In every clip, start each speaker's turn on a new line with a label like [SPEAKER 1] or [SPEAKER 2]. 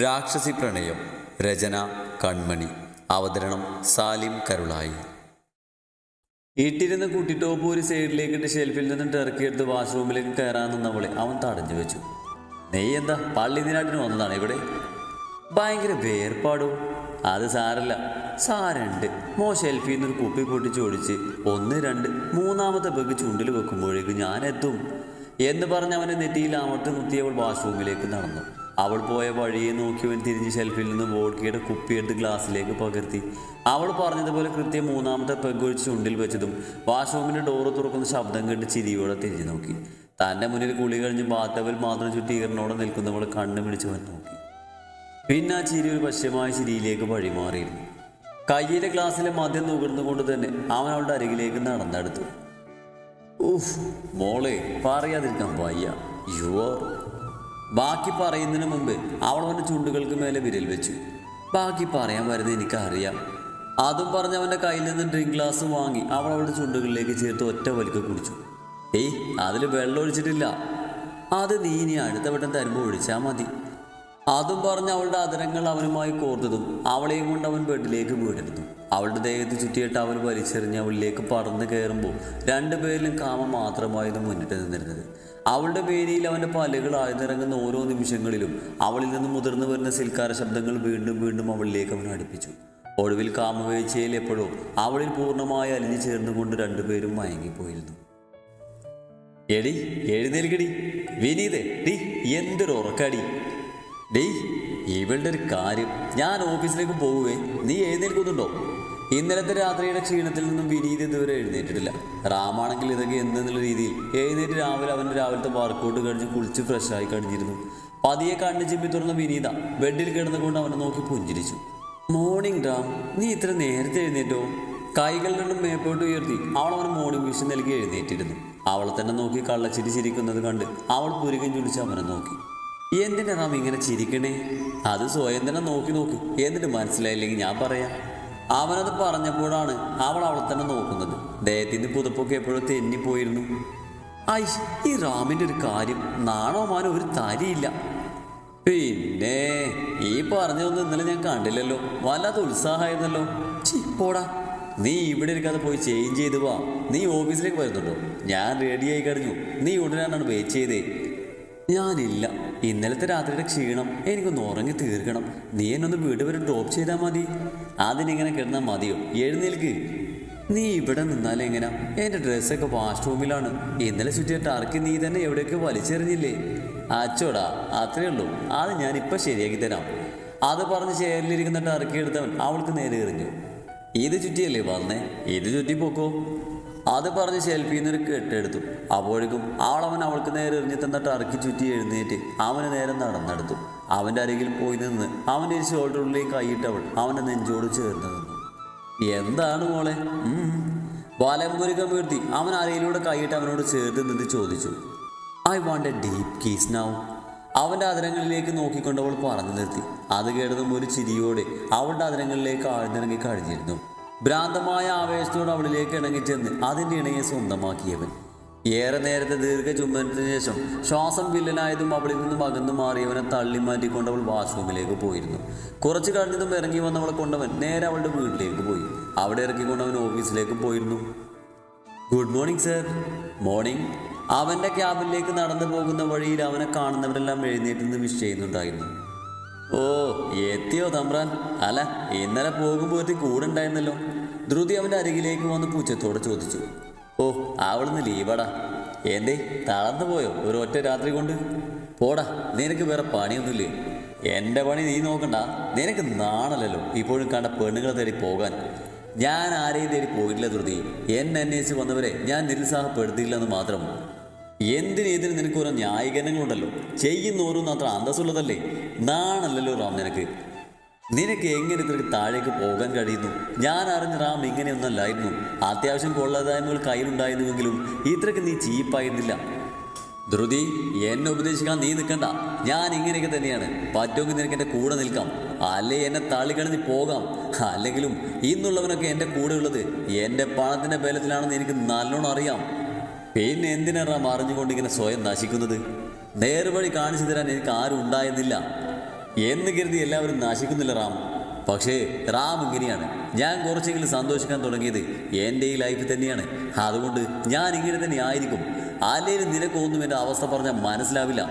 [SPEAKER 1] രാക്ഷസി പ്രണയം രചന കൺമണി അവതരണം സാലിം കരുളായി. ഇട്ടിരുന്ന് കുട്ടി ടോപ്പ് ഒരു സൈഡിലേക്കിട്ട് ഷെൽഫിൽ നിന്നും എടുത്ത് വാഷ്റൂമിലേക്ക് കയറാൻ നിന്നവളെ അവൻ തടഞ്ഞു വെച്ചു. നെയ് എന്താ? പള്ളി ദിനാട്ടിന് വന്നതാണ് ഇവിടെ? ഭയങ്കര വേർപാടും. അത് സാരല്ല. സാരണ്ട്. മോ ഷെൽഫിൽ നിന്നൊരു കുപ്പി പൊട്ടിച്ച് ഓടിച്ച് ഒന്ന് രണ്ട് മൂന്നാമത്തെ പെഗ് ചുണ്ടിൽ വെക്കുമ്പോഴേക്കും ഞാനെത്തും എന്ന് പറഞ്ഞ് അവനെ നെറ്റിയിൽ അമർത്തി കുത്തിയവൾ വാഷ്റൂമിലേക്ക് നടന്നു. അവൾ പോയ വഴിയെ നോക്കിയവൻ തിരിഞ്ഞ് ഷെൽഫിൽ നിന്ന് വോഡ്കയുടെ കുപ്പിയെടുത്ത് ഗ്ലാസ്സിലേക്ക് പകർത്തി. അവൾ പറഞ്ഞതുപോലെ കൃത്യം മൂന്നാമത്തെ പെഗ് ഒഴിച്ച് ചുണ്ടിൽ വെച്ചതും വാഷ്റൂമിന്റെ ഡോറ് തുറക്കുന്ന ശബ്ദം കേട്ട് ചിരിയോടെ തിരിഞ്ഞു നോക്കി. തന്റെ മുന്നിൽ കുളി കഴിഞ്ഞ് ബാത്തവൽ മാത്രം ചുറ്റി ഈറിനോടെ നിൽക്കുന്നവൾ കണ്ണു പിടിച്ചവൻ നോക്കി. പിന്നെ ആ ചിരി ഒരു പശ്യമായ ചിരിയിലേക്ക് വഴിമാറിയിരുന്നു. കയ്യിലെ ഗ്ലാസ്സിലെ മദ്യം നുകർന്നുകൊണ്ട് തന്നെ അവൻ അവളുടെ അരികിലേക്ക് നടന്നെടുത്തു. ഉഫ് മോളെ പറയാതിരിക്കാൻ വയ്യ. യുവർ ബാക്കി പറയുന്നതിന് മുമ്പ് അവൾ അവന്റെ ചുണ്ടുകൾക്ക് മേലെ വിരൽ വെച്ചു. ബാക്കി പറയാൻ വരുന്നത് എനിക്കറിയാം. അതും പറഞ്ഞ് അവന്റെ കയ്യിൽ നിന്ന് ഡ്രിങ്ക് ഗ്ലാസ് വാങ്ങി അവൾ അവളുടെ ചുണ്ടുകളിലേക്ക് ചേർത്ത് ഒറ്റ വലിക്ക് കുടിച്ചു. ഏയ് അതിൽ വെള്ളം ഒഴിച്ചിട്ടില്ല. അത് നീ ഇനി അടുത്ത വട്ടം തരുമ്പോൾ ഒഴിച്ചാൽ മതി. അതും പറഞ്ഞ് അവളുടെ അതിരങ്ങൾ അവനുമായി കോർത്തതും അവളെയും കൊണ്ട് അവൻ ബെഡിലേക്ക് വീടെടുത്തു. അവളുടെ ദേഹത്ത് ചുറ്റിയിട്ട് അവൻ വലിച്ചെറിഞ്ഞ് അവളിലേക്ക് പറന്ന് കയറുമ്പോൾ രണ്ടുപേരിലും കാമം മാത്രമായിരുന്നു മുന്നിട്ട് നിന്നിരുന്നത്. അവളുടെ പേരിയിൽ അവന്റെ പല്ലുകൾ ആഴ്ന്നിറങ്ങുന്ന ഓരോ നിമിഷങ്ങളിലും അവളിൽ നിന്ന് മുതിർന്നു വരുന്ന സിൽക്കാര ശബ്ദങ്ങൾ വീണ്ടും വീണ്ടും അവളിലേക്ക് അവൻ അടുപ്പിച്ചു. ഒടുവിൽ കാമവേഴ്ചയിൽ എപ്പോഴും അവളിൽ പൂർണമായി അലിഞ്ഞു ചേർന്നുകൊണ്ട് രണ്ടുപേരും മയങ്ങിപ്പോയിരുന്നു. എടി എഴുന്നേൽക്കടി. വിനീതേ ഡി എന്തൊരു ഉറക്കടി. ഡേയ് ഇവളുടെ ഒരു കാര്യം. ഞാൻ ഓഫീസിലേക്ക് പോവുകയും നീ എഴുന്നേൽക്കുന്നുണ്ടോ? ഇന്നലത്തെ രാത്രിയുടെ ക്ഷീണത്തിൽ നിന്നും വിനീത് ഇതുവരെ എഴുന്നേറ്റിട്ടില്ല. റാമാണെങ്കിൽ ഇതൊക്കെ എന്തെന്നുള്ള രീതിയിൽ എഴുന്നേറ്റ് രാവിലെ അവന്റെ രാവിലത്തെ വർക്കൗട്ട് കഴിഞ്ഞ് കുളിച്ച് ഫ്രഷായി കഴിഞ്ഞിരുന്നു. പതിയെ കണ്ണ് ചിമ്മി തുറന്ന വിനീത ബെഡിൽ കിടന്നുകൊണ്ട് അവനെ നോക്കി പുഞ്ചിരിച്ചു. മോർണിംഗ് റാം നീ ഇത്ര നേരത്തെ എഴുന്നേറ്റോ? കൈകൾ രണ്ടും മേപ്പോട്ട് ഉയർത്തി അവൾ അവന് മോർണിംഗ് വിഷൻ നൽകി എഴുന്നേറ്റിരുന്നു. അവളെ തന്നെ നോക്കി കള്ളച്ചിരി ചിരിക്കുന്നത് കണ്ട് അവൾ പുരുകം ചുടിച്ച് അവനെ നോക്കി. എന്തിനാ റാം ഇങ്ങനെ ചിരിക്കണേ? അത് സ്വയം തന്നെ നോക്കി നോക്കി. എന്നിട്ട് മനസ്സിലായില്ലെങ്കിൽ ഞാൻ പറയാം. അവനത് പറഞ്ഞപ്പോഴാണ് അവൾ അവളെ തന്നെ നോക്കുന്നത്. ദേഹത്തിന്റെ പുതപ്പൊക്കെ എപ്പോഴും തെന്നിപ്പോയിരുന്നു. ഐ ഈ റാമിന്റെ ഒരു കാര്യം നാണോ മാനോ ഒരു തരിയില്ല. പിന്നെ ഈ പറഞ്ഞതൊന്നും ഇന്നലെ ഞാൻ കണ്ടില്ലല്ലോ. വല്ലാത്ത ഉത്സാഹമായിരുന്നല്ലോ. ചിപ്പോടാ പോടാ. നീ ഇവിടെ ഇരിക്കാതെ പോയി ചേഞ്ച് ചെയ്ത് വാ. നീ ഓഫീസിലേക്ക് വരുന്നുണ്ടോ? ഞാൻ റെഡിയായി കഴിഞ്ഞു. നീ ഉടനാണ് വെയിറ്റ് ചെയ്തേ. ഞാനില്ല. ഇന്നലത്തെ രാത്രിയുടെ ക്ഷീണം എനിക്കൊന്ന് ഉറങ്ങി തീർക്കണം. നീ എന്നൊന്ന് വീട് വരെ ഡ്രോപ്പ് ചെയ്താൽ മതി. അതിനിങ്ങനെ കിടന്നാൽ മതിയോ? എഴുന്നേൽക്ക്. നീ ഇവിടെ നിന്നാൽ എങ്ങനാ? എന്റെ ഡ്രസ്സൊക്കെ വാഷ്റൂമിലാണ് ഇന്നലെ ചുറ്റിയ ടർക്കി നീ തന്നെ എവിടെയൊക്കെ വലിച്ചെറിഞ്ഞില്ലേ? അച്ചോടാ അത്രേ ഉള്ളൂ. അത് ഇപ്പം ശരിയാക്കി തരാം. അത് പറഞ്ഞ് ചേരിലിരിക്കുന്ന ടർക്കി എടുത്തവൻ അവൾക്ക് നേരെ എറിഞ്ഞു. ഇത് ചുറ്റിയല്ലേ വന്നേ? ഇത് ചുറ്റി പോക്കോ അത് പറഞ്ഞ് ഷെൽഫിൽ നിന്നൊരു കെട്ടെടുത്തു അപ്പോഴേക്കും അവളവൻ അവൾക്ക് നേരെ എറിഞ്ഞു തന്നിട്ട് അറക്കി ചുറ്റി എഴുന്നേറ്റ് അവന് നേരെ നടന്നെടുത്തു. അവന്റെ അരികിൽ പോയി നിന്ന് അവന്റെ ഒരു ഷോൾഡറിലേക്ക് കൈയിട്ടവൾ അവന്റെ നെഞ്ചോട് ചേർന്ന് നിന്നു. എന്താണ് മോളെ. വലംപുരുക്കം വീഴ്ത്തി അവൻ അരയിലൂടെ കൈയിട്ട് അവനോട് ചേർത്ത് നിന്ന് ചോദിച്ചു. I want a deep kiss now അവന്റെ അതിരങ്ങളിലേക്ക് നോക്കിക്കൊണ്ട് അവൾ പറഞ്ഞു നിർത്തി. അത് കേട്ടതും ഒരു ചിരിയോടെ അവളുടെ അതിരങ്ങളിലേക്ക് ആഴ്ന്നിറങ്ങി കഴിഞ്ഞിരുന്നു. ഭ്രാന്തമായ ആവേശത്തോട് അവളിലേക്ക് ഇണങ്ങിച്ചെന്ന് അതിന്റെ ഇണയെ സ്വന്തമാക്കിയവൻ. ഏറെ നേരത്തെ ദീർഘ ചുംബനത്തിന് ശേഷം ശ്വാസം വില്ലനായതും അവളിൽ നിന്നും അകന്നു മാറിയവനെ തള്ളി മാറ്റിക്കൊണ്ട് അവൾ വാഷ്റൂമിലേക്ക് പോയിരുന്നു. കുറച്ച് കഴിഞ്ഞതും ഇറങ്ങി വന്നവളെ കൊണ്ടവൻ നേരെ അവളുടെ വീട്ടിലേക്ക് പോയി. അവിടെ ഇറക്കിക്കൊണ്ട് അവൻ ഓഫീസിലേക്ക് പോയിരുന്നു. Good morning sir. മോർണിംഗ്. അവന്റെ ക്യാബിലേക്ക് നടന്നു പോകുന്ന വഴിയിൽ അവനെ കാണുന്നവരെല്ലാം എഴുന്നേറ്റ് നിന്ന് വിഷ് ചെയ്യുന്നുണ്ടായിരുന്നു. ഓ എത്തിയോ തമ്പ്രാൻ? അല്ല ഇന്നലെ പോകുമ്പോഴത്തെ കൂടെ ഉണ്ടായിരുന്നല്ലോ ധ്രുതി അവന്റെ അരികിലേക്ക് വന്ന് പൂച്ചത്തോടെ ചോദിച്ചു. ഓ അവളിന്ന് ലീവടാ. എന്തേ തളർന്നു പോയോ ഒരു ഒറ്റ രാത്രി കൊണ്ട്? പോടാ നിനക്ക് വേറെ പണിയൊന്നുമില്ലേ? എന്റെ പണി നീ നോക്കണ്ട. നിനക്ക് നാണല്ലോ ഇപ്പോഴും കണ്ട പെണ്ണുങ്ങളെ തേടി പോകാൻ. ഞാൻ ആരെയും തേടി പോയിട്ടില്ല ധൃതി. എന്നെ അന്വേഷിച്ച് വന്നവരെ ഞാൻ നിരുത്സാഹപ്പെടുത്തിയില്ലെന്ന് മാത്രം. എന്തിന് ഇതിന് നിനക്ക് ഓരോ ന്യായീകരണങ്ങളുണ്ടല്ലോ? ചെയ്യുന്ന ഓരോന്നും അത്ര അന്തസ്സുള്ളതല്ലേ? നാണല്ലല്ലോ റാം നിനക്ക്. നിനക്ക് എങ്ങനെ ഇത്രയ്ക്ക് താഴേക്ക് പോകാൻ കഴിയുന്നു? ഞാൻ അറിഞ്ഞ റാം ഇങ്ങനെയൊന്നല്ലായിരുന്നു. അത്യാവശ്യം കൊള്ളതായ്മകൾ കയ്യിലുണ്ടായിരുന്നുവെങ്കിലും ഇത്രയ്ക്ക് നീ ചീപ്പായിരുന്നില്ല. ധ്രുതി എന്നെ ഉപദേശിക്കാൻ നീ നിൽക്കണ്ട. ഞാൻ ഇങ്ങനെയൊക്കെ തന്നെയാണ്. പറ്റുമെങ്കിൽ നിനക്ക് എന്റെ കൂടെ നിൽക്കാം. അല്ലെ എന്നെ തള്ളിക്കളഞ്ഞ് പോകാം. അല്ലെങ്കിലും ഇന്നുള്ളവനൊക്കെ എന്റെ കൂടെ ഉള്ളത് എന്റെ പണത്തിന്റെ ബലത്തിലാണെന്ന് എനിക്ക് നല്ലോണം അറിയാം. പിന്നെ എന്തിനാ മറിഞ്ഞുകൊണ്ടിങ്ങനെ സ്വയം നശിക്കുന്നത്? നേർവഴി കാണിച്ചു തരാൻ എനിക്ക് ആരും ഉണ്ടായിരുന്നില്ല. എന്ന് കരുതി എല്ലാവരും നശിക്കുന്നില്ല റാം. പക്ഷേ റാം ഇങ്ങനെയാണ്. ഞാൻ കുറച്ചെങ്കിലും സന്തോഷിക്കാൻ തുടങ്ങിയത് എന്റെ ഈ ലൈഫ് തന്നെയാണ്. അതുകൊണ്ട് ഞാൻ ഇങ്ങനെ തന്നെ ആയിരിക്കും. അല്ലെങ്കിൽ നിനക്കൊന്നും എന്റെ അവസ്ഥ പറഞ്ഞാൽ മനസ്സിലാവില്ല.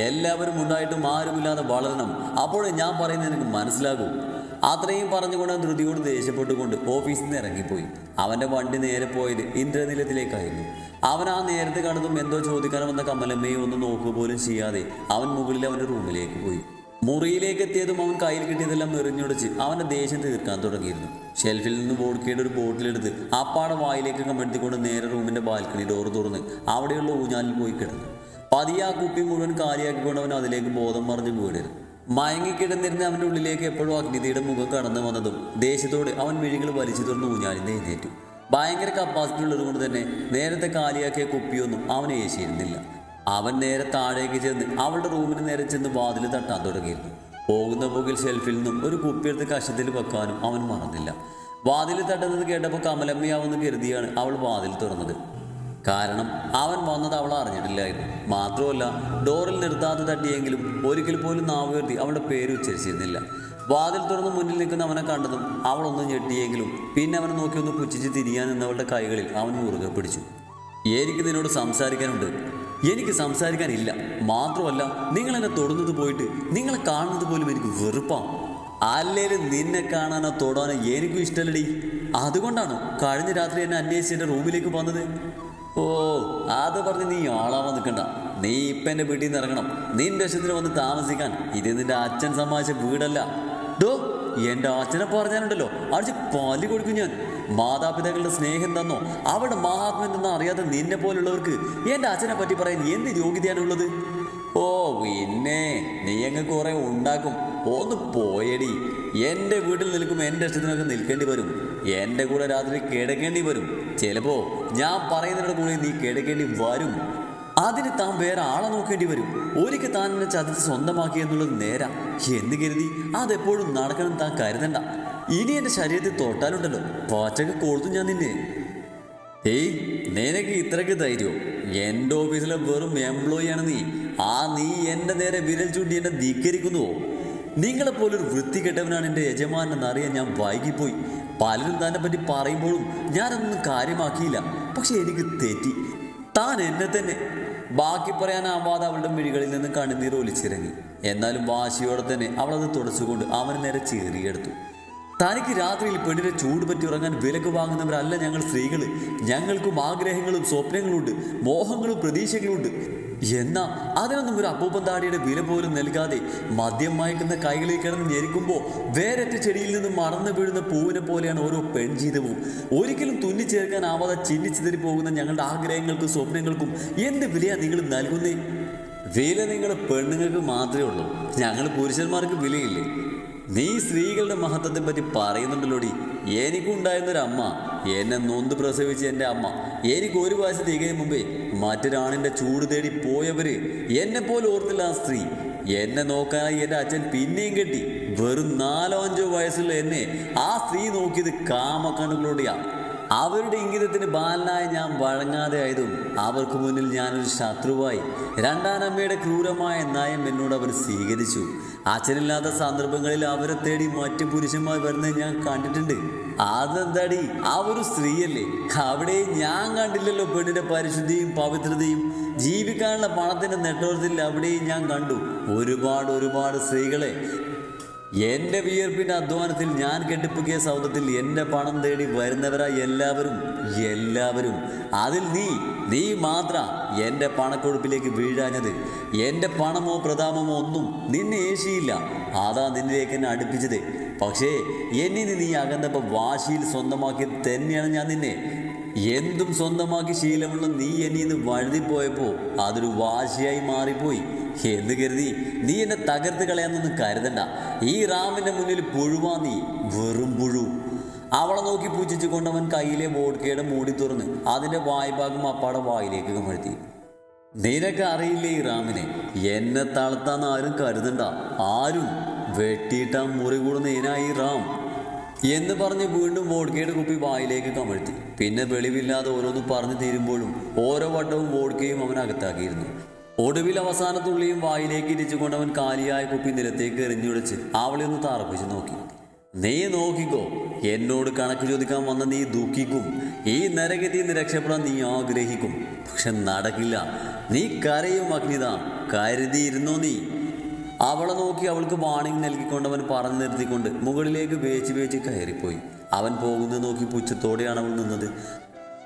[SPEAKER 1] എല്ലാവരും ഉണ്ടായിട്ടും ആരുമില്ലാതെ വളരണം. അപ്പോഴേ ഞാൻ പറയുന്നത് എനിക്ക് മനസ്സിലാകൂ. അത്രയും പറഞ്ഞുകൊണ്ട് ധൃതിയോട് ദേഷ്യപ്പെട്ടുകൊണ്ട് ഓഫീസിൽ നിന്ന് ഇറങ്ങിപ്പോയി. അവന്റെ വണ്ടി നേരെ പോയത് ഇന്ദ്രനിലത്തിലേക്കായിരുന്നു. അവൻ ആ നേരത്തെ കണ്ടതും എന്തോ ചോദിക്കാൻ വന്ന കമലമ്മയെ ഒന്ന് നോക്കുക പോലും ചെയ്യാതെ അവൻ മുകളിൽ അവന്റെ റൂമിലേക്ക് പോയി. മുറിയിലേക്ക് എത്തിയതും അവൻ കയ്യിൽ കിട്ടിയതെല്ലാം എറിഞ്ഞൊടിച്ച് അവന്റെ ദേഷ്യം തീർക്കാൻ തുടങ്ങിയിരുന്നു. ഷെൽഫിൽ നിന്ന് വോഡ്ക്കയുടെ ഒരു ബോട്ടിലെടുത്ത് അപ്പാടെ വായിലേക്ക് കമഴ്ത്തിക്കൊണ്ട് നേരെ റൂമിന്റെ ബാൽക്കണി ഡോർ തുറന്ന് അവിടെയുള്ള ഊഞ്ഞാലിൽ പോയി കിടന്നു. പതിയെ കുപ്പി മുഴുവൻ കാലിയാക്കിക്കൊണ്ട് അവൻ അതിലേക്ക് ബോധം മറിഞ്ഞ് വീണിരുന്നു. മയങ്ങിക്കിടന്നിരുന്ന അവന്റെ ഉള്ളിലേക്ക് എപ്പോഴും അഗ്നിതിയുടെ മുഖം കടന്നു വന്നതും ദേഷ്യത്തോടെ അവൻ മിഴികൾ വലിച്ചു തുറന്ന് ഊഞ്ഞാലിന്ന് എഴുന്നേറ്റു. ഭയങ്കര കപ്പാസിറ്റി ഉള്ളത് കൊണ്ട് തന്നെ നേരത്തെ കാലിയാക്കിയ കുപ്പിയൊന്നും അവൻ ഏശിയിരുന്നില്ല. അവൻ നേരെ താഴേക്ക് ചെന്ന് അവളുടെ റൂമിന് നേരെ ചെന്ന് വാതിൽ തട്ടാൻ തുടങ്ങിയിരുന്നു. പോകുന്ന പോകിൽ ഷെൽഫിൽ നിന്നും ഒരു കുപ്പിയെടുത്ത് കഷത്തിൽ വെക്കാനും അവൻ മറന്നില്ല. വാതിൽ തട്ടുന്നത് കേട്ടപ്പോൾ കമലമ്മയാവെന്ന് കരുതിയാണ് അവൾ വാതിൽ തുറന്നത്. കാരണം അവൻ വന്നത് അവൾ അറിഞ്ഞിട്ടില്ലായിരുന്നു. മാത്രമല്ല ഡോറിൽ നിർത്താതെ തട്ടിയെങ്കിലും ഒരിക്കൽ പോലും നാവുയർത്തി അവളുടെ പേര് ഉച്ചരിച്ചിരുന്നില്ല. വാതിൽ തുറന്ന് മുന്നിൽ നിൽക്കുന്ന അവനെ കണ്ടതും അവളൊന്ന് ഞെട്ടിയെങ്കിലും പിന്നെ അവനെ നോക്കി ഒന്ന് പുച്ഛിച്ച് തിരിയാൻ നിന്നവളുടെ കൈകളിൽ അവൻ മുറുകെ പിടിച്ചു. എനിക്ക് നിന്നോട് സംസാരിക്കാനുണ്ട്. എനിക്ക് സംസാരിക്കാനില്ല. മാത്രമല്ല നിങ്ങൾ എന്നെ തൊടുന്നത് പോയിട്ട് നിങ്ങളെ കാണുന്നത് പോലും എനിക്ക് വെറുപ്പാണ് അല്ലേലും നിന്നെ കാണാനോ തൊടാനോ എനിക്കും ഇഷ്ടമല്ലടി അതുകൊണ്ടാണ് കഴിഞ്ഞ രാത്രി എന്നെ അന്വേഷിച്ച് എന്റെ റൂമിലേക്ക് വന്നത്? ഓ അത് പറഞ്ഞ് നീ ആളാവാൻ നിൽക്കണ്ട. നീ ഇപ്പം എന്റെ വീട്ടിൽ നിന്ന് ഇറങ്ങണം. നിന്റെ ഇഷ്ടത്തിന് വന്ന് താമസിക്കാൻ. ഇത് നിന്റെ അച്ഛൻ സമ്മാനിച്ച വീടല്ല. ഡോ എന്റെ അച്ഛനെ പറഞ്ഞാലുണ്ടല്ലോ. അടിച്ച് പാലി കൊടുക്കും ഞാൻ. മാതാപിതാക്കളുടെ സ്നേഹം തന്നോ? അവരുടെ മഹാത്മ്യം തന്നോ അറിയാതെ നിന്നെ പോലുള്ളവർക്ക് എന്റെ അച്ഛനെ പറ്റി പറയാൻ എന്ത് യോഗ്യതയാണുള്ളത്? ഓ പിന്നെ നീ അങ്ങ് കുറെ ഉണ്ടാക്കും. ഒന്ന് പോയടി. എന്റെ വീട്ടിൽ നിൽക്കുമ്പോൾ എന്റെ ഇഷ്ടത്തിനൊക്കെ നിൽക്കേണ്ടി വരും. എന്റെ കൂടെ രാത്രി കിടക്കേണ്ടി വരും. ചിലപ്പോ ഞാൻ പറയുന്നവരുടെ കൂടെ നീ കിടക്കേണ്ടി വരും. അതിന് താൻ വേറെ ആളെ നോക്കേണ്ടി വരും. ഒരിക്കൽ താൻ എന്നെ ചതിച്ച് സ്വന്തമാക്കി എന്നുള്ളത് നേരാ. എന്ന് കരുതി അതെപ്പോഴും നടക്കണം താൻ കരുതണ്ട. ഇനി എന്റെ ശരീരത്തിൽ തൊട്ടാലുണ്ടല്ലോ. പാച്ചൊക്കെ കൊളുത്തും ഞാൻ നിന്നെ. ഏയ് നിനക്ക് ഇത്രയ്ക്ക് ധൈര്യം? എന്റെ ഓഫീസിലെ വെറും എംപ്ലോയി ആണ് നീ. ആ നീ എന്റെ നേരെ വിരൽ ചൂണ്ടി എന്നെ ധിക്കരിക്കുന്നുവോ? നിങ്ങളെപ്പോലൊരു വൃത്തികെട്ടവനാണ് എന്റെ യജമാനെന്നറിയാൻ ഞാൻ വൈകിപ്പോയി. പലരും തന്നെ പറ്റി പറയുമ്പോഴും ഞാനതൊന്നും കാര്യമാക്കിയില്ല. പക്ഷെ എനിക്ക് തെറ്റി. താൻ എന്നെ തന്നെ. ബാക്കി പറയാനാവാതെ അവളുടെ മിഴികളിൽ നിന്ന് കണ്ണുനീർ ഒലിച്ചിറങ്ങി. എന്നാലും വാശിയോടെ തന്നെ അവളത് തുടച്ചുകൊണ്ട് അവന് നേരെ ചേറിയെടുത്തു. തനിക്ക് രാത്രിയിൽ പെണ്ണിനെ ചൂട് പറ്റി ഉറങ്ങാൻ വിലക്ക് വാങ്ങുന്നവരല്ല ഞങ്ങൾ സ്ത്രീകൾ ഞങ്ങൾക്കും ആഗ്രഹങ്ങളും സ്വപ്നങ്ങളുണ്ട്. മോഹങ്ങളും പ്രതീക്ഷകളുണ്ട്. എന്നാ? അതിനൊന്നും ഒരു അപ്പൂപ്പന്താടിയുടെ വില പോലും നൽകാതെ മദ്യം മയക്കുന്ന കൈകളിൽ കിടന്ന് ഞെരിക്കുമ്പോൾ വേരറ്റ ചെടിയിൽ നിന്ന് മറന്നു വീഴുന്ന പൂവിനെ പോലെയാണ് ഓരോ പെൺജീവിതവും ഒരിക്കലും തുന്നിച്ചേർക്കാനാവാതെ ചിന്നിച്ചിതറി പോകുന്ന ഞങ്ങളുടെ ആഗ്രഹങ്ങൾക്കും സ്വപ്നങ്ങൾക്കും എന്ത് വിലയാണ് നിങ്ങൾ നൽകുന്നേ? വില നിങ്ങളുടെ പെണ്ണുങ്ങൾക്ക് മാത്രമേ ഉള്ളൂ. ഞങ്ങൾ പുരുഷന്മാർക്ക് വിലയില്ലേ? നീ സ്ത്രീകളുടെ മഹത്വത്തെ പറ്റി പറയുന്നുണ്ടല്ലോടി. എനിക്കുണ്ടായിരുന്നൊരമ്മ. എന്നെ നൊന്ത് പ്രസവിച്ച എന്റെ അമ്മ. എനിക്ക് ഒരു വയസ്സ് തികയും മുമ്പേ മറ്റൊരാണിന്റെ ചൂട് തേടി പോയവര് എന്നെ പോലെ ഓർത്തില്ല ആ സ്ത്രീ. എന്നെ നോക്കാനായി എന്റെ അച്ഛൻ പിന്നെയും കെട്ടി. വെറും നാലോ അഞ്ചോ വയസ്സുള്ള എന്നെ ആ സ്ത്രീ നോക്കിയത് കാമക്കണ്ണുകളോടെയാ അവരുടെ ഇംഗിതത്തിന് ബാലനായ ഞാൻ വഴങ്ങാതെ ആയതും അവർക്ക് മുന്നിൽ ഞാനൊരു ശത്രുവായി. രണ്ടാനമ്മയുടെ ക്രൂരമായ നയം എന്നോട് അവർ സ്വീകരിച്ചു. അച്ഛനില്ലാത്ത സന്ദർഭങ്ങളിൽ അവരെ തേടി മറ്റു പുരുഷന്മാർ വരുന്നത് ഞാൻ കണ്ടിട്ടുണ്ട്. അതെന്താടി? ആ ഒരു സ്ത്രീയല്ലേ. അവിടെ ഞാൻ കണ്ടില്ലല്ലോ പെണ്ണിന്റെ പരിശുദ്ധിയും പവിത്രതയും. ജീവിക്കാനുള്ള പണത്തിന്റെ നെട്ടോർത്തിൽ അവിടെയും ഞാൻ കണ്ടു. ഒരുപാട് ഒരുപാട് സ്ത്രീകളെ എന്റെ വിയർപ്പിന്റെ അധ്വാനത്തിൽ ഞാൻ കെട്ടിപ്പുക്കിയ സൗദത്തിൽ എന്റെ പണം തേടി വരുന്നവരാ എല്ലാവരും എല്ലാവരും. അതിൽ നീ നീ മാത്ര എന്റെ പണക്കൊഴുപ്പിലേക്ക് വീഴാഞ്ഞത്. എന്റെ പണമോ പ്രതാപമോ ഒന്നും നിന്നെ ഏശിയില്ല. അതാ നിന്നിലേക്ക് എന്നെ അടുപ്പിച്ചത്. പക്ഷേ എന്നിൽ നീ അകന്നപ്പോൾ വാശിയിൽ സ്വന്തമാക്കി തന്നെയാണ് ഞാൻ നിന്നെ. എന്തും സ്വന്തമാക്കി ശീലമുള്ള നീ എന്നിൽ നിന്ന് വഴുതിപ്പോയപ്പോൾ അതൊരു വാശിയായി മാറിപ്പോയി. എന്ന് കരുതി നീ എന്നെ തകർത്ത് കളയാന്നൊന്നും കരുതണ്ട. ഈ റാമിന്റെ മുന്നിൽ പുഴുവാ നീ വെറും പുഴു. അവളെ നോക്കി പൂജിച്ചു കൊണ്ടവൻ കയ്യിലെ വോഡ്കയുടെ മൂടി തുറന്ന് അതിന്റെ വായ്ഭാഗം അപ്പാടെ വായിലേക്ക് കമഴ്ത്തി. നിനക്ക് അറിയില്ലേ ഈ റാമിനെ? എന്നെ തളർത്താന്ന് ആരും കരുതണ്ട. ആരും വെട്ടിയിട്ടാ മുറി കൂടുന്ന ഈ റാം. എന്ന് പറഞ്ഞ് വീണ്ടും വോഡ്കയുടെ കുപ്പി വായിലേക്ക് കമഴ്ത്തി. പിന്നെ വെളിവില്ലാതെ ഓരോന്ന് പറഞ്ഞു തീരുമ്പോഴും ഓരോ വട്ടവും വോഡ്കയും അവൻ അകത്താക്കിയിരുന്നു ഒടുവിൽ അവസാന തുള്ളിയും വായിലേക്ക് ഇരിച്ചുകൊണ്ട് അവൻ കാലിയായ കുപ്പി നിലത്തേക്ക് എറിഞ്ഞുടച്ച് അവളെ ഒന്ന് താറപ്പിച്ച് നോക്കി. നീ നോക്കിക്കോ എന്നോട് കണക്ക് ചോദിക്കാൻ വന്ന നീ ദുഃഖിക്കും. ഈ നരകത്തിൽ നിന്ന് രക്ഷപ്പെടാൻ നീ ആഗ്രഹിക്കും. പക്ഷെ നടക്കില്ല. നീ കരയും അഗ്നിത കരുതിയിരുന്നോ നീ? അവളെ നോക്കി അവൾക്ക് വാണിംഗ് നൽകിക്കൊണ്ട് അവൻ പറഞ്ഞു നിർത്തിക്കൊണ്ട് മുകളിലേക്ക് വേച്ച് വേച്ച് കയറിപ്പോയി. അവൻ പോകുന്നത് നോക്കി പുച്ഛത്തോടെയാണ് അവൾ നിന്നത്.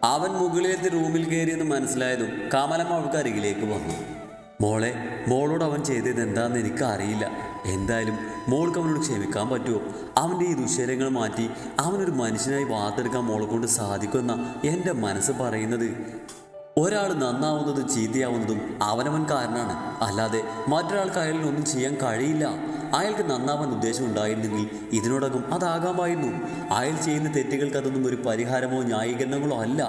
[SPEAKER 1] അവൻ മുകളിലത്തെ റൂമിൽ കയറിയെന്ന് മനസ്സിലായതും കമലം അവൾക്ക് അരികിലേക്ക് വന്നു. മോളെ മോളോട് അവൻ ചെയ്തത് എന്താണെന്ന് എനിക്ക് അറിയില്ല. എന്തായാലും മോൾക്ക് അവനോട് ക്ഷമിക്കാൻ പറ്റുമോ? അവന്റെ ഈ ദുശ്ശീലങ്ങൾ മാറ്റി അവനൊരു മനുഷ്യനായി വാർത്തെടുക്കാൻ മോളെ കൊണ്ട് സാധിക്കുമെന്ന എന്റെ മനസ്സ് പറയുന്നത്. ഒരാൾ നന്നാവുന്നതും ചീത്തയാവുന്നതും അവനവൻ കാരണമാണ് അല്ലാതെ മറ്റൊരാൾക്ക് അയാളിനൊന്നും ചെയ്യാൻ കഴിയില്ല. അയാൾക്ക് നന്നാവാൻ ഉദ്ദേശം ഉണ്ടായിരുന്നെങ്കിൽ ഇതിനോടകം അതാകാമായിരുന്നു. അയാൾ ചെയ്യുന്ന തെറ്റുകൾക്ക് അതൊന്നും ഒരു പരിഹാരമോ ന്യായീകരണങ്ങളോ അല്ല.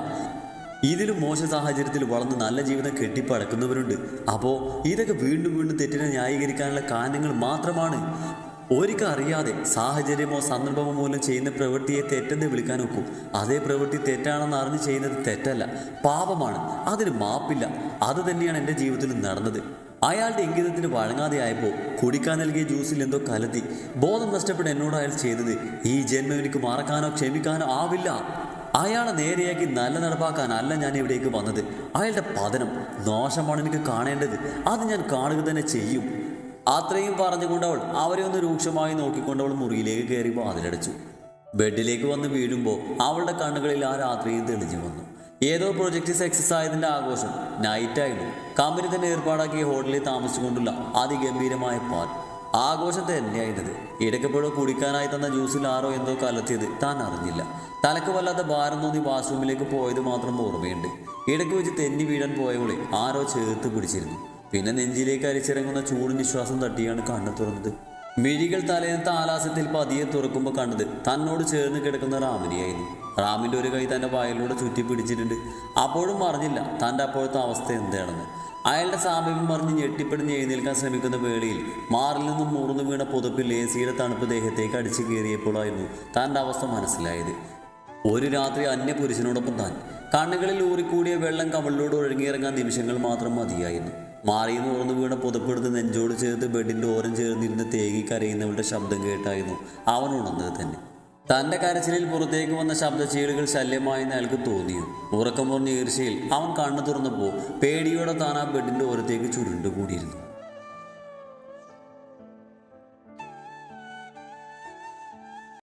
[SPEAKER 1] ഇതിലും മോശ സാഹചര്യത്തിൽ വളർന്ന് നല്ല ജീവിതം കെട്ടിപ്പടക്കുന്നവരുണ്ട്. അപ്പോൾ ഇതൊക്കെ വീണ്ടും വീണ്ടും തെറ്റിനെ ന്യായീകരിക്കാനുള്ള കാരണങ്ങൾ മാത്രമാണ്. ഒരിക്കൽ അറിയാതെ സാഹചര്യമോ സന്ദർഭമോ മൂലം ചെയ്യുന്ന പ്രവൃത്തിയെ തെറ്റെന്ന് വിളിക്കാൻ ഒക്കും. അതേ പ്രവൃത്തി തെറ്റാണെന്ന് അറിഞ്ഞ് ചെയ്യുന്നത് തെറ്റല്ല. പാപമാണ്. അതിന് മാപ്പില്ല. അത് തന്നെയാണ് എന്റെ ജീവിതത്തിൽ നടന്നത്. അയാളുടെ ഇംഗിതത്തിന് വഴങ്ങാതെയായപ്പോൾ കുടിക്കാൻ നൽകിയ ജ്യൂസിൽ എന്തോ കലത്തി ബോധം നഷ്ടപ്പെട്ട് എന്നോട് അയാൾ ചെയ്തത് ഈ ജന്മം എനിക്ക് മറക്കാനോ ക്ഷമിക്കാനോ ആവില്ല. അയാളെ നേരെയാക്കി നല്ല നടപ്പാക്കാനല്ല ഞാൻ ഇവിടേക്ക് വന്നത്. അയാളുടെ പതനം ദോഷമാണ് എനിക്ക് കാണേണ്ടത്. അത് ഞാൻ കാണുക തന്നെ ചെയ്യും. അത്രയും പറഞ്ഞുകൊണ്ട് അവൾ അവരെ ഒന്ന് രൂക്ഷമായി നോക്കിക്കൊണ്ട് അവൾ മുറിയിലേക്ക് കയറി വാതിലടച്ചു. ബെഡിലേക്ക് വന്ന് വീഴുമ്പോൾ അവളുടെ കണ്ണുകളിൽ ആ രാത്രിയും തെളിഞ്ഞു വന്നു. ഏതോ പ്രൊജക്റ്റ് സക്സസ് ആയതിന്റെ ആഘോഷം നൈറ്റായിരുന്നു കമ്പനി തന്നെ ഏർപ്പാടാക്കിയ ഹോട്ടലിൽ താമസിച്ചുകൊണ്ടുള്ള അതിഗംഭീരമായ പാൽ ആഘോഷം തന്നെയായിരുന്നത് ഇടയ്ക്കപ്പോഴോ കുടിക്കാനായി തന്ന ജ്യൂസിൽ ആരോ എന്തോ കലത്തിയത് താൻ അറിഞ്ഞില്ല. തലക്ക് വല്ലാത്ത ഭാരം തോന്നി വാഷ്റൂമിലേക്ക് പോയത് മാത്രം ഓർമ്മയുണ്ട്. ഇടയ്ക്ക് വെച്ച് തെന്നി വീഴാൻ പോയവളെ ആരോ ചേർത്ത് പിടിച്ചിരുന്നു. പിന്നെ നെഞ്ചിലേക്ക് അരിച്ചിറങ്ങുന്ന ചൂട് നിശ്വാസം തട്ടിയാണ് കണ്ണു തുറന്നത്. മിഴികൾ തലേന്നത്തെ ആലാസ്യത്തിൽ പതിയെ തുറക്കുമ്പോൾ കണ്ടത് തന്നോട് ചേർന്ന് കിടക്കുന്ന റാമിനെയായിരുന്നു. റാമിന്റെ ഒരു കൈ തന്റെ വായിലൂടെ ചുറ്റി പിടിച്ചിട്ടുണ്ട് അപ്പോഴും അറിഞ്ഞില്ല തന്റെ അപ്പോഴത്തെ അവസ്ഥ എന്താണെന്ന്. അയാളുടെ സാമീപ്യം പറഞ്ഞ് ഞെട്ടിപ്പെടുന്ന് എഴുന്നേൽക്കാൻ ശ്രമിക്കുന്ന വേളയിൽ മാറിൽ നിന്നും മൂർന്നു വീണ പുതപ്പിൽ സിയുടെ തണുപ്പ് ദേഹത്തേക്ക് അടിച്ചു കയറിയപ്പോഴായിരുന്നു തന്റെ അവസ്ഥ മനസ്സിലായത്. ഒരു രാത്രി അന്യ പുരുഷനോടൊപ്പം താൻ കണ്ണുകളിൽ ഊറിക്കൂടിയ വെള്ളം കവളിലൂടെ ഒഴുകിയിറങ്ങാൻ നിമിഷങ്ങൾ മാത്രം മതിയായിരുന്നു. മാറിയിൽ ഉറന്നു വീണ പുതപ്പെടുത്ത് നെഞ്ചോട് ചേർത്ത് ബെഡിന്റെ ഓരം ചേർന്നിരുന്ന് തേകി കരയുന്നവളുടെ ശബ്ദം കേട്ടായിരുന്നു അവൻ ഉണർന്നത് തന്നെ. തന്റെ കരച്ചിലിൽ പുറത്തേക്ക് വന്ന ശബ്ദചീടുകൾ ശല്യമായെന്ന് അയാൾക്ക് തോന്നിയു ഉറക്കം പറഞ്ഞ ഈർച്ചയിൽ അവൻ കണ്ണു തുറന്നപ്പോൾ പേടിയോടെ താൻ ആ ബെഡിന്റെ ഓരത്തേക്ക് ചുരുണ്ടുകൂടിയിരുന്നു.